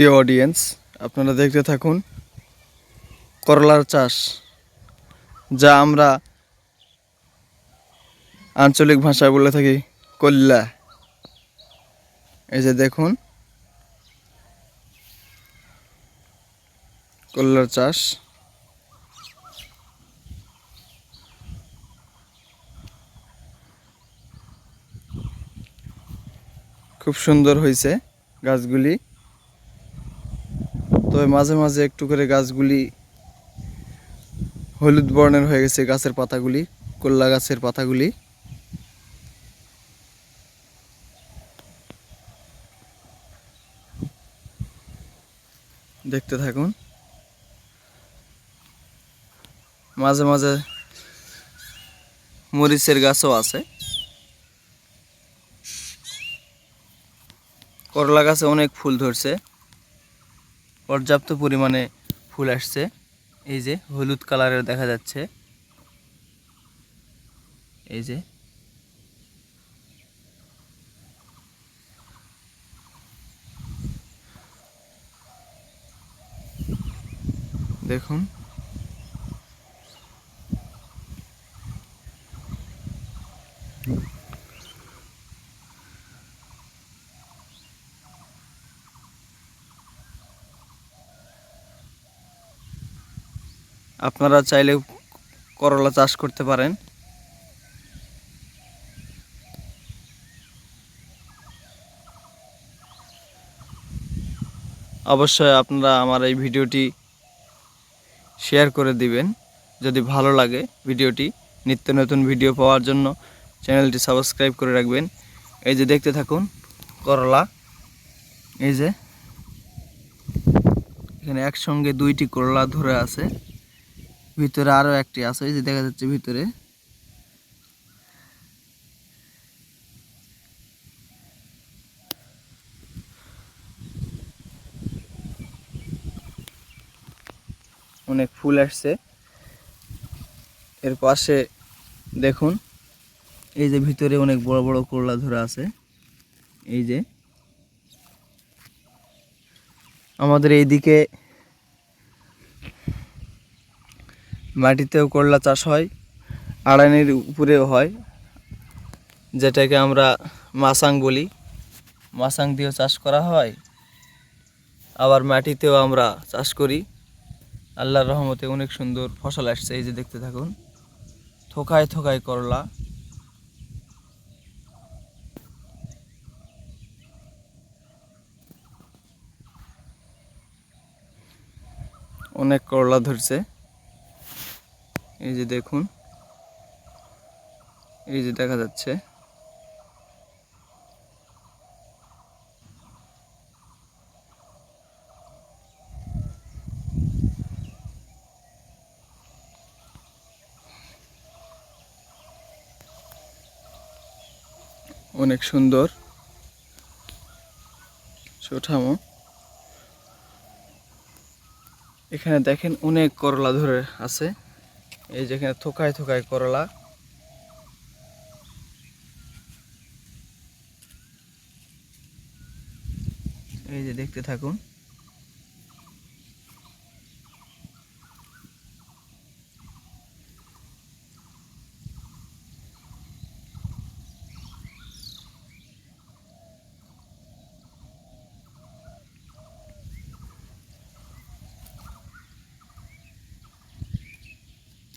প্রিয় অডিয়েন্স আপনারা দেখতে থাকুন করলার চাষ, যা আমরা আঞ্চলিক ভাষায় বলে থাকি কল্যা এই যে দেখুন, করলার চাষ। খুব সুন্দর হয়েছে গাছগুলি। তবে মাঝে মাঝে একটু করে গাছগুলি হলুদ বর্ণের হয়ে গেছে গাছের পাতাগুলি, কল্লা গাছের পাতাগুলি। দেখতে থাকুন। মাঝে মাঝে মরিচের গাছও আছে। করলা গাছে অনেক ফুল ধরছে। পর্যাপ্ত পরিমাণে ফুল আসছে। এই যে হলুদ কালারের দেখা যাচ্ছে। এই যে। দেখুন। আপনারা চাইলে করলা চাষ করতে পারেন। অবশ্যই আপনারা আমার এই ভিডিওটি শেয়ার করে দিবেন। যদি ভালো লাগে ভিডিওটি, নিত্য নতুন ভিডিও পাওয়ার জন্য চ্যানেলটি সাবস্ক্রাইব করে রাখবেন। এই যে দেখতে থাকুন, করলা। এই যে, এখানে একসঙ্গে দুইটি করলা ধরে আছে। ভিতরে আরও একটি আছে, এই যে দেখা যাচ্ছে ভিতরে। অনেক ফুল আসছে। এর পাশে দেখুন, এই যে ভিতরে অনেক বড় বড় করলা ধরে আছে। এই যে। আমাদের এইদিকে মাটিতেও করলা চাষ হয় আড়ানির উপরেও হয়, যেটাকে আমরা মাসাং বলি। মাসাং দিয়েও চাষ করা হয়, আবার মাটিতেও আমরা চাষ করি। আল্লাহর রহমতে অনেক সুন্দর ফসল আসছে, এই যে দেখতে থাকুন। থোকায় থোকায় করলা। অনেক করলা ধরছে। এই যে দেখুন, এই যে দেখা যাচ্ছে। অনেক সুন্দর সুঠামো এখানে দেখেন অনেক করলা ধরে আছে। এই যেখানে থোকায় থোকায় করলা। এই যে দেখতে থাকুন।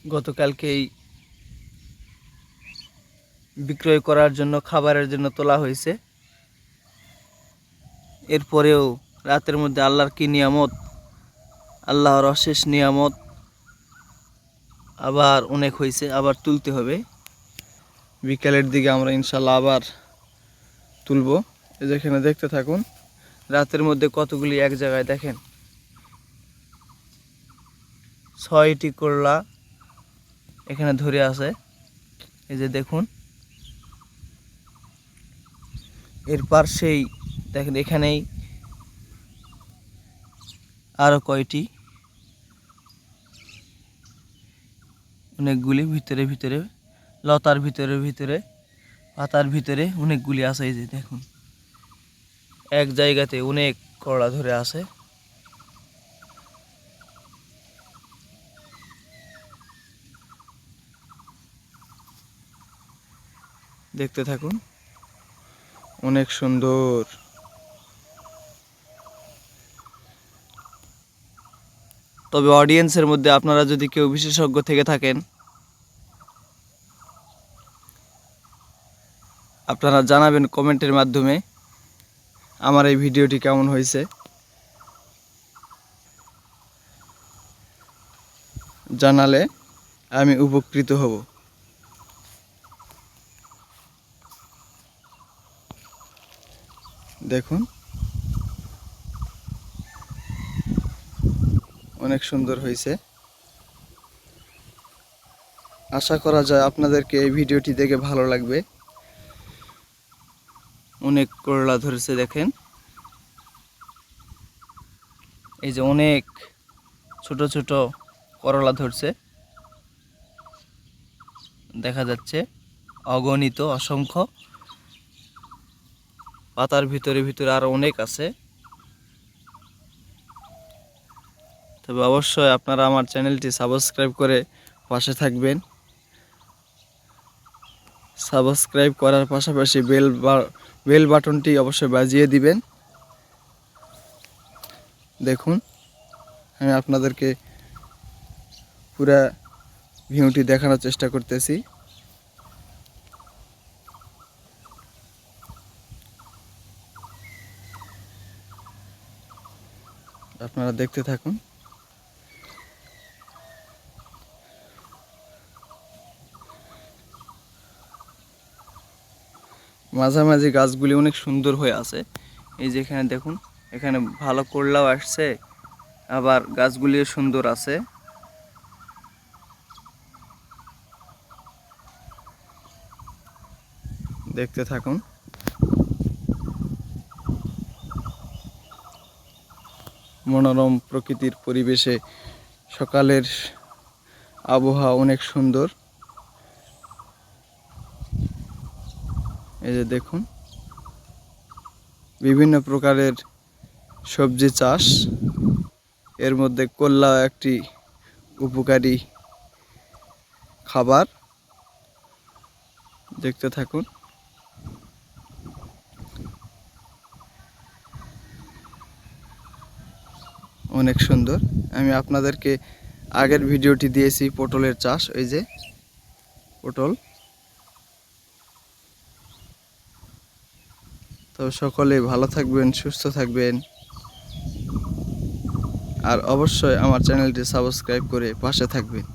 গতকালকেই বিক্রয় করার জন্য, খাবারের জন্য তোলা হয়েছে। এরপরেও রাতের মধ্যে আল্লাহর কি নিয়ামত, আল্লাহর অশেষ নিয়ামত আবার অনেক হয়েছে, আবার তুলতে হবে। বিকালের দিকে আমরা ইনশাল্লাহ আবার তুলব। যেখানে দেখতে থাকুন, রাতের মধ্যে কতগুলি এক জায়গায় দেখেন। ছয়টি করলা এখানে ধরে আছে। এই যে দেখুন। এর পাশেই, দেখেন এখানেই আরও কয়টি? অনেকগুলি ভিতরে ভিতরে, লতার ভিতরে ভিতরে, পাতার ভিতরে অনেকগুলি আছে এই যে দেখুন। এক জায়গাতে অনেক করলা ধরে আছে। দেখতে থাকুন। অনেক সুন্দর। তবে অডিয়েন্সের মধ্যে আপনারা যদি কেউ বিশেষজ্ঞ থেকে থাকেন, আপনারা জানাবেন কমেন্টের মাধ্যমে আমার এই ভিডিওটি কেমন হয়েছে। জানালে আমি উপকৃত হব। দেখুন। অনেক সুন্দর হয়েছে। আশা করা যায় আপনাদেরকে এই ভিডিওটি দেখে ভালো লাগবে। অনেক করলা ধরেছে দেখেন। এই যে অনেক ছোট ছোট করলা ধরছে। দেখা যাচ্ছে অগণিত, অসংখ্য পাতার ভিতরে ভিতরে আরও অনেক আছে। তবে অবশ্যই আপনারা আমার চ্যানেলটি সাবস্ক্রাইব করে পাশে থাকবেন। সাবস্ক্রাইব করার পাশাপাশি বেল বেল বাটনটি অবশ্যই বাজিয়ে দিবেন। দেখুন, আমি আপনাদেরকে পুরা ভিউটি দেখানোর চেষ্টা করতেছি। আপনারা দেখতে থাকুন। মাঝামাঝি গাছগুলি অনেক সুন্দর হয়ে আছে। এই যে এখানে দেখুন, এখানে ভালো করলাও আসছে, আবার গাছগুলিও সুন্দর আছে। দেখতে থাকুন। মনোরম প্রকৃতির পরিবেশে সকালের আবহাওয়া অনেক সুন্দর। এই যে দেখুন, বিভিন্ন প্রকারের সবজি চাষ। এর মধ্যে কল্লা একটি উপকারী খাবার। দেখতে থাকুন। অনেক সুন্দর। আমি আপনাদেরকে আগের ভিডিওটি দিয়েছি পটলের চাষ ওই যে পটল। তো সকলে ভালো থাকবেন, সুস্থ থাকবেন। আর অবশ্যই আমার চ্যানেলটি সাবস্ক্রাইব করে পাশে থাকবেন।